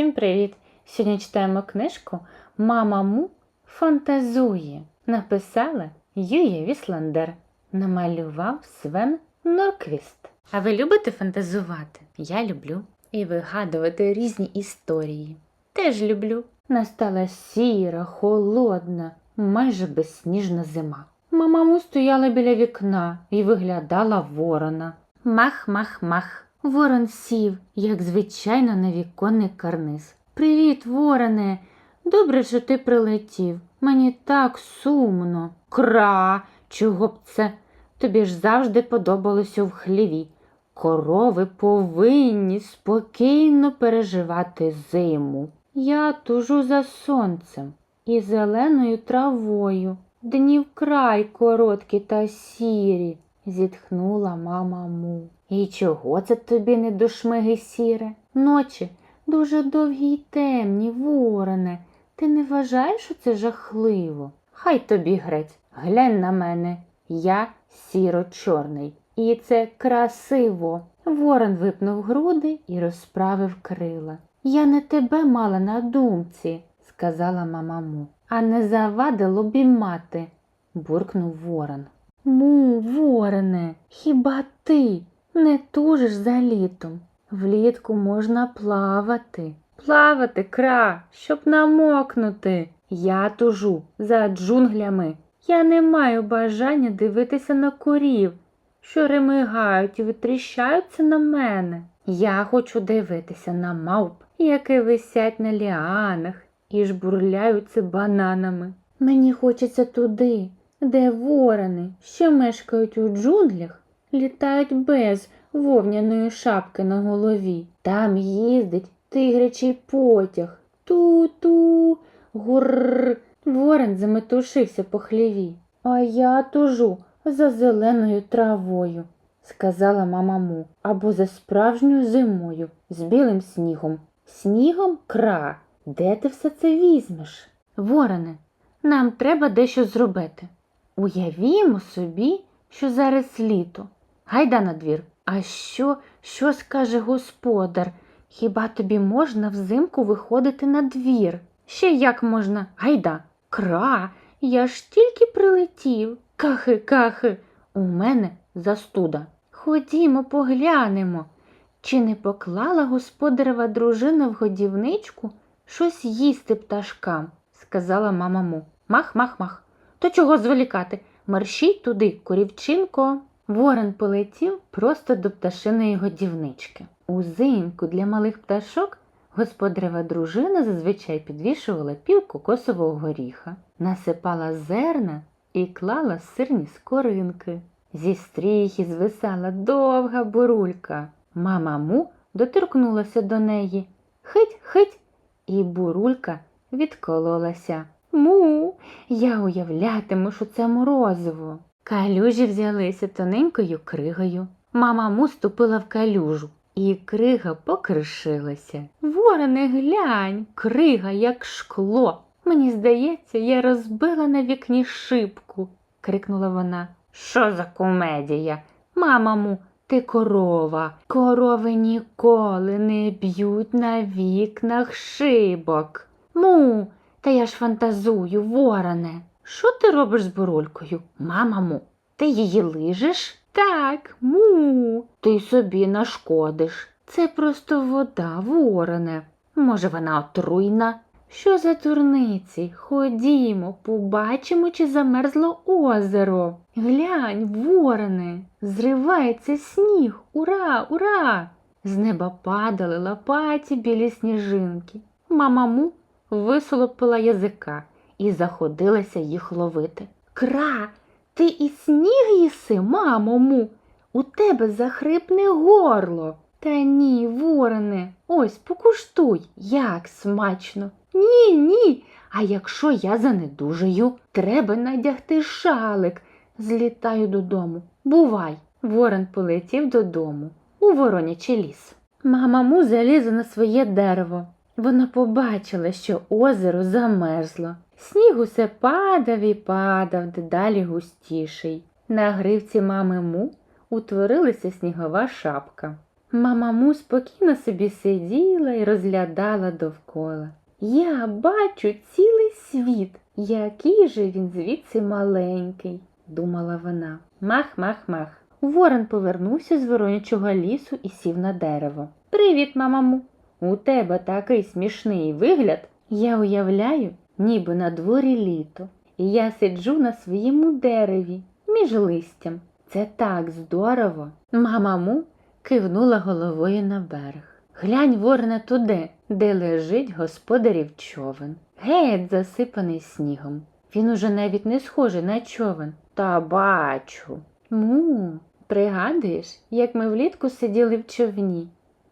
Всім привіт! Сьогодні читаємо книжку Мама Му фантазує. Написала Юя Вісландер. Намалював Свен Норквіст. А ви любите фантазувати? Я люблю. І вигадувати різні історії. Теж люблю. Настала сіра, холодна, майже безсніжна зима. Мама Му стояла біля вікна і виглядала ворона. Мах, мах, мах. Ворон сів, як звичайно, на віконний карниз. Привіт, вороне. Добре, що ти прилетів. Мені так сумно. Кра, чого б це? Тобі ж завжди подобалося в хліві. Корови повинні спокійно переживати зиму. Я тужу за сонцем і зеленою травою. Дні вкрай короткі та сірі, зітхнула мама му. І чого це тобі не до шмиги сіре? Ночі дуже довгі й темні, вороне. Ти не вважаєш, що це жахливо? Хай тобі грець, глянь на мене. Я сіро-чорний. І це красиво. Ворон випнув груди і розправив крила. Я не тебе мала на думці, сказала мама му, а не завадило б мати, буркнув ворон. Му, вороне, хіба ти не тужиш за літом? Влітку можна плавати. Плавати, кра, щоб намокнути. Я тужу за джунглями. Я не маю бажання дивитися на курів, що ремигають і витріщаються на мене. Я хочу дивитися на мавп, які висять на ліанах і жбурляються бананами. Мені хочеться туди, де ворони, що мешкають у джунглях, літають без вовняної шапки на голові. Там їздить тигрячий потяг. Ту-ту, гурр. Ворон заметушився по хліві. А я тужу за зеленою травою, сказала мама му, або за справжньою зимою з білим снігом. Снігом кра. Де ти все це візьмеш? Вороне, нам треба дещо зробити. Уявімо собі, що зараз літо. Гайда на двір. А що, що скаже господар? Хіба тобі можна взимку виходити на двір? Ще як можна? Гайда. Кра, я ж тільки прилетів. Кахи, кахи, у мене застуда. Ходімо, поглянемо. Чи не поклала господарева дружина в годівничку щось їсти пташкам? сказала мама му. Мах, мах, мах. То чого зволікати? Мерщій туди, корівчинко. Ворон полетів просто до пташиної годівнички. Узимку для малих пташок господарева дружина зазвичай підвішувала пів кокосового горіха, насипала зерна і клала сирні скоринки. Зі стріхи звисала довга бурулька. Мама му доторкнулася до неї. Хить, хить, і бурулька відкололася. Му, я уявлятиму, що це морозиво. Калюжі взялися тоненькою кригою. Мама му ступила в калюжу, і крига покришилася. Вороне, глянь, крига, як шкло. Мені здається, я розбила на вікні шибку, крикнула вона. Що за комедія? Мама му, ти корова. Корови ніколи не б'ють на вікнах шибок. Му, та я ж фантазую, вороне. Що ти робиш з бурулькою? Мама му, ти її лижеш? Так, му. Ти собі нашкодиш. Це просто вода, вороне. Може, вона отруйна? Що за турниці? Ходімо, побачимо, чи замерзло озеро. Глянь, вороне, зривається сніг. Ура, ура! З неба падали лопаті білі сніжинки. Мама му висолопила язика і заходилася їх ловити. Кра, ти і сніг їси, мамо му, у тебе захрипне горло. Та ні, вороне, ось покуштуй, як смачно. Ні, ні. А якщо я занедужаю, треба надягти шалик. Злітаю додому. Бувай. Ворон полетів додому у воронячий ліс. Мама му залізла на своє дерево. Вона побачила, що озеро замерзло. Сніг усе падав і падав, дедалі густіший. На гривці мами му утворилася снігова шапка. Мама Му спокійно собі сиділа і розглядала довкола. Я бачу цілий світ. Який же він звідси маленький, думала вона. Мах, мах, мах. Ворон повернувся з воронячого лісу і сів на дерево. Привіт, мамаму. У тебе такий смішний вигляд. Я уявляю, ніби на дворі літо, і я сиджу на своєму дереві між листям. Це так здорово. Мамаму кивнула головою на берег. Глянь, ворне, туди, де лежить господарів човен. Геть засипаний снігом. Він уже навіть не схожий на човен. Та бачу. Му, пригадуєш, як ми влітку сиділи в човні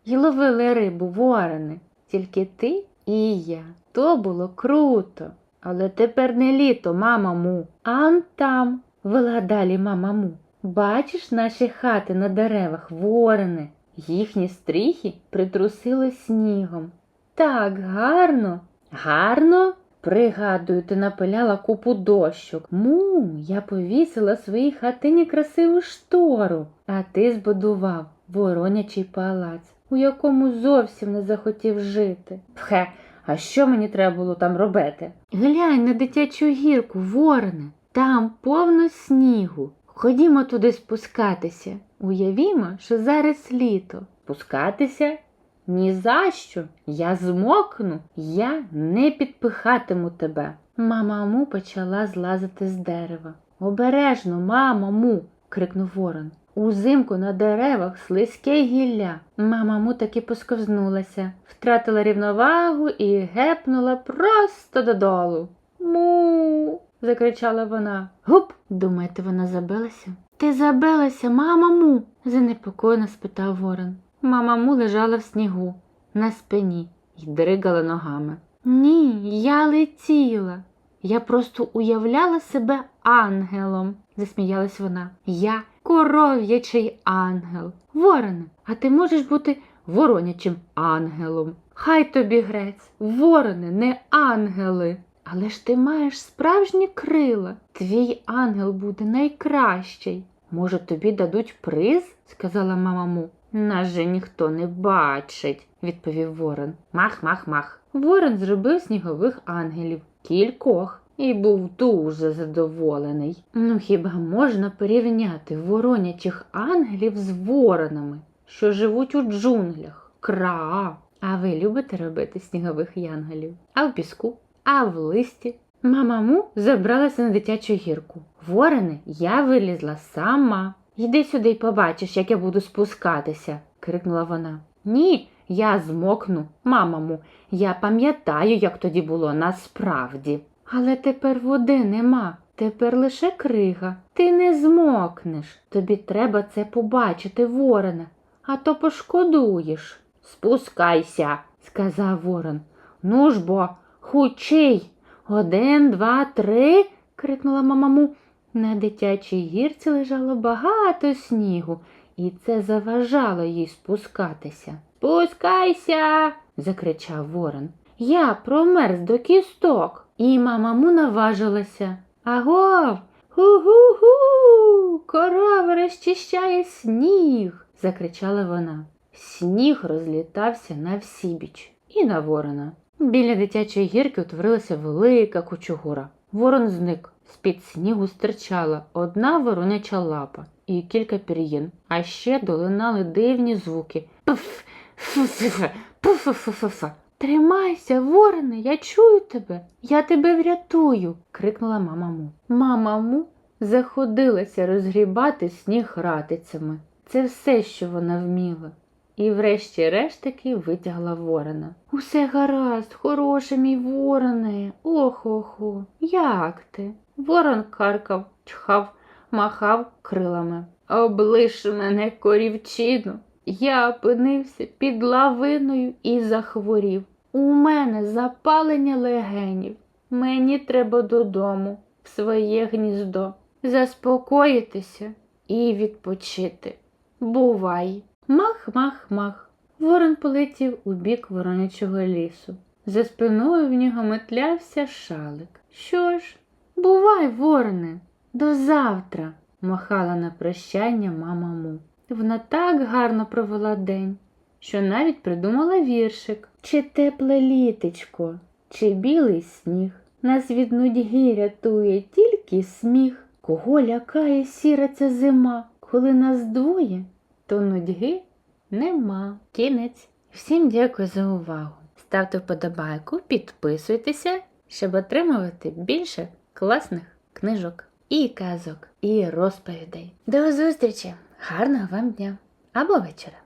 і ловили рибу ворони, тільки ти і я. То було круто. Але тепер не літо, мама му. Ан там, вела далі мама му. Бачиш наші хати на деревах, ворони. Їхні стріхи притрусили снігом. Так гарно, гарно. Пригадую, ти напиляла купу дощок. Му, я повісила своїй хатині красиву штору, а ти збудував воронячий палац, у якому зовсім не захотів жити. Пхе, а що мені треба було там робити? Глянь на дитячу гірку, вороне, там повно снігу. Ходімо туди спускатися. Уявімо, що зараз літо. Спускатися? Ні за що. Я змокну, я не підпихатиму тебе. Мама Му почала злазити з дерева. Обережно, мамо му. крикнув ворон. Узимку на деревах слизьке гілля. Мама Му таки посковзнулася, втратила рівновагу і гепнула просто додолу. Му. закричала вона. Гуп. Думаєте, вона забилася? Ти забилася, мама му? занепокоєно спитав ворон. Мама му лежала в снігу на спині і дригала ногами. Ні, я летіла. Я просто уявляла себе ангелом, засміялась вона. Я коров'ячий ангел. Вороне, а ти можеш бути воронячим ангелом. Хай тобі грець, ворони, не ангели. Але ж ти маєш справжні крила. Твій ангел буде найкращий. Може, тобі дадуть приз? сказала мама му. Нас же ніхто не бачить, відповів ворон. Мах, мах, мах. Ворон зробив снігових ангелів, кількох, і був дуже задоволений. Ну хіба можна порівняти воронячих ангелів з воронами, що живуть у джунглях? Кра. А ви любите робити снігових янголів? А в піску? А в листі? Мама му забралася на дитячу гірку. Ворони, я вилізла сама. Йди сюди й побачиш, як я буду спускатися, крикнула вона. Ні, я змокну, мамаму, я пам'ятаю, як тоді було насправді. Але тепер води нема, тепер лише крига. Ти не змокнеш. Тобі треба це побачити, вороне, а то пошкодуєш. Спускайся, сказав ворон. Ну ж бо, хучий. Один, два, три. крикнула мамаму. На дитячій гірці лежало багато снігу, і це заважало їй спускатися. Спускайся, закричав ворон. Я промерз до кісток. І мамаму наважилася. Агов, гу-гу-гу, корова розчищає сніг, закричала вона. Сніг розлітався на всібіч і на ворона. Біля дитячої гірки утворилася велика кучугура. Ворон зник. З-під снігу стирчала одна вороняча лапа і кілька пір'їн, а ще долинали дивні звуки. Пф, фу-фу-фу, пуфу-фу-фу-фу. Тримайся, вороне, я чую тебе, я тебе врятую, крикнула мама му. Мама му заходилася розгрібати сніг ратицями. Це все, що вона вміла. І врешті-решт таки витягла ворона. Усе гаразд, хороше мій вороне. Охо-хо, як ти? Ворон каркав, чхав, махав крилами. Облиш мене корівчину. Я опинився під лавиною і захворів. У мене запалення легенів. Мені треба додому, в своє гніздо, заспокоїтися і відпочити. Бувай. Мах, мах, мах. Ворон полетів у бік воронячого лісу. За спиною в нього метлявся шалик. Що ж, бувай, вороне, до завтра, махала на прощання мама му. Вона так гарно провела день, що навіть придумала віршик. Чи тепле літечко, чи білий сніг. Нас від нудьги рятує тільки сміх. Кого лякає сіра ця зима, коли нас двоє, то нудьги нема. Кінець. Всім дякую за увагу. Ставте вподобайку, підписуйтеся, щоб отримувати більше класних книжок і казок, і розповідей. До зустрічі! Гарного вам дня або вечора!